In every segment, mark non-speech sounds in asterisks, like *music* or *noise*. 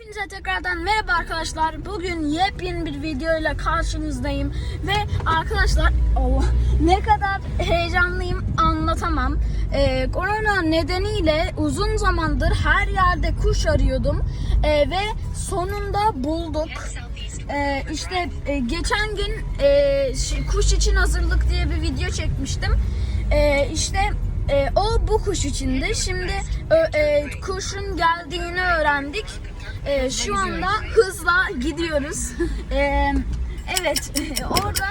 Herkese tekrardan merhaba arkadaşlar. Bugün yepyeni bir video ile karşınızdayım. Ve arkadaşlar Allah ne kadar heyecanlıyım anlatamam. Ee, korona nedeniyle uzun zamandır her yerde kuş arıyordum. Ee, ve sonunda bulduk. Ee, işte e, geçen gün e, kuş için hazırlık diye bir video çekmiştim. Ee, işte e, o bu kuş içindi. Şimdi ö- e, kuşun geldiğini öğrendik. E, şu anda hızla gidiyoruz. *laughs* E, evet, *laughs* orada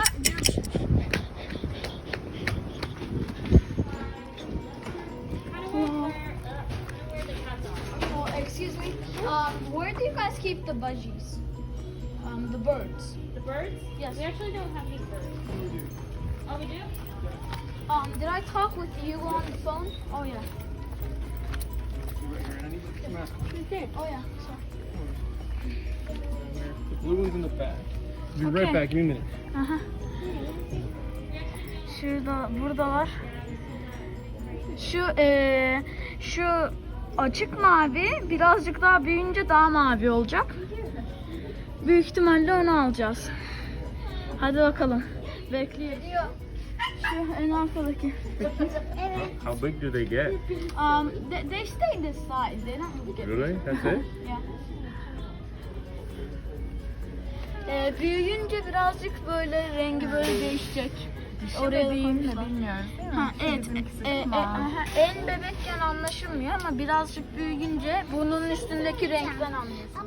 excuse me. Um, where do you guys keep the budgies? Um, the birds. The birds? Yes. We actually don't have any birds. Oh, we do? Um, did I talk with you on the phone? Oh yeah. Oh yeah. Sorry. The blue one's in the back. Be Okay. right back. Give me a minute. Aha. Şurada, buradalar. Şu eee şu açık mavi birazcık daha büyüyünce daha mavi olacak. Büyük ihtimalle onu alacağız. Hadi bakalım. Bekliyoruz. Şu en arkadaki. *laughs* How big do they get? Um, they, they stay this size. They don't really get Really? That's it? *laughs* Yeah. Ee, büyüyünce birazcık böyle rengi böyle değişecek. Oraya koymuşlar. bilmiyoruz değil mi? Ha, evet. Bizimkisi E, e, aha, en bebekken anlaşılmıyor ama birazcık büyüyünce burnunun üstündeki renkten anlıyorsun.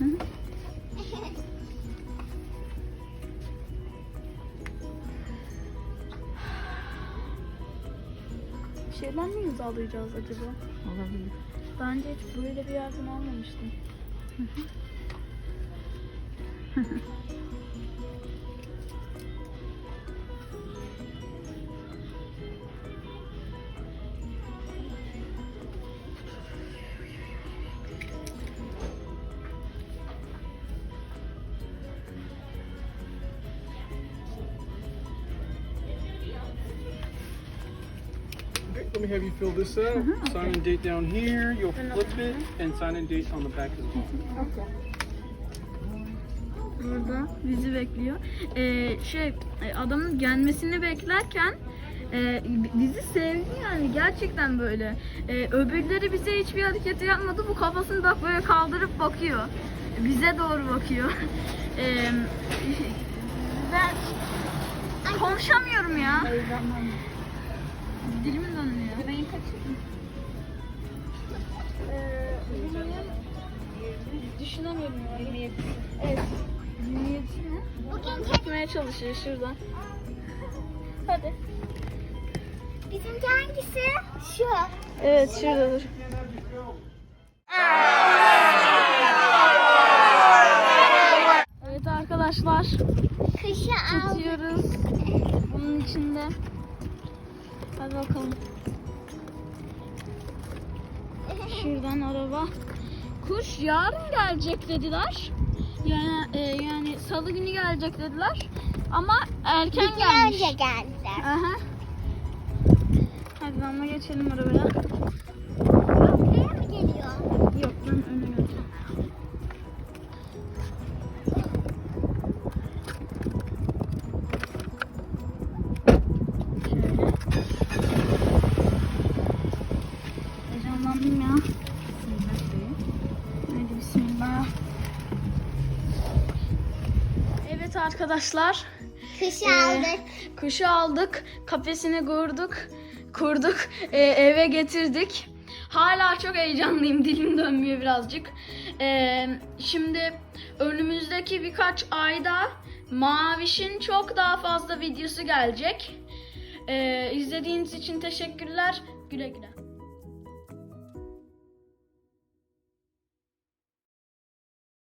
Bir şeyden mi imzalayacağız acaba? Olabilir. Bence hiç böyle bir yardım almamıştım. *laughs* let me have you fill this out. Sign and date down here. You'll flip it and sign and date on the back as well. Burada bizi bekliyor. Ee, şey e, adamın gelmesini beklerken e, bizi sevdi yani gerçekten böyle. E, öbürleri bize hiçbir hareket yapmadı. Bu kafasını bak böyle kaldırıp bakıyor. Bize doğru bakıyor. *laughs* E, ben konuşamıyorum ya. Dilim dönüyor. Düşünemiyorum ya. 27. Evet. 27 mi? Bugün Tutmaya çalışıyor şuradan. Hadi. bizimki hangisi? Şu. Evet şurada dur. Evet arkadaşlar Kışı aldık. tutuyoruz. Bunun içinde. Hadi bakalım. Şuradan araba. Kuş yarın gelecek dediler. Yani e, yani salı günü gelecek dediler. Ama erken Bir gelmiş. önce geldiler. Aha. Hadi damla geçelim arabaya. Buraya mı geliyor? Yok ben öne Evet arkadaşlar. Kışı Ee, aldık. Kuşu aldık, kafesini kurduk, kurduk, e, eve getirdik. Hala çok heyecanlıyım, dilim dönmüyor birazcık. E, şimdi önümüzdeki birkaç ayda Maviş'in çok daha fazla videosu gelecek. E, izlediğiniz için teşekkürler. Güle güle.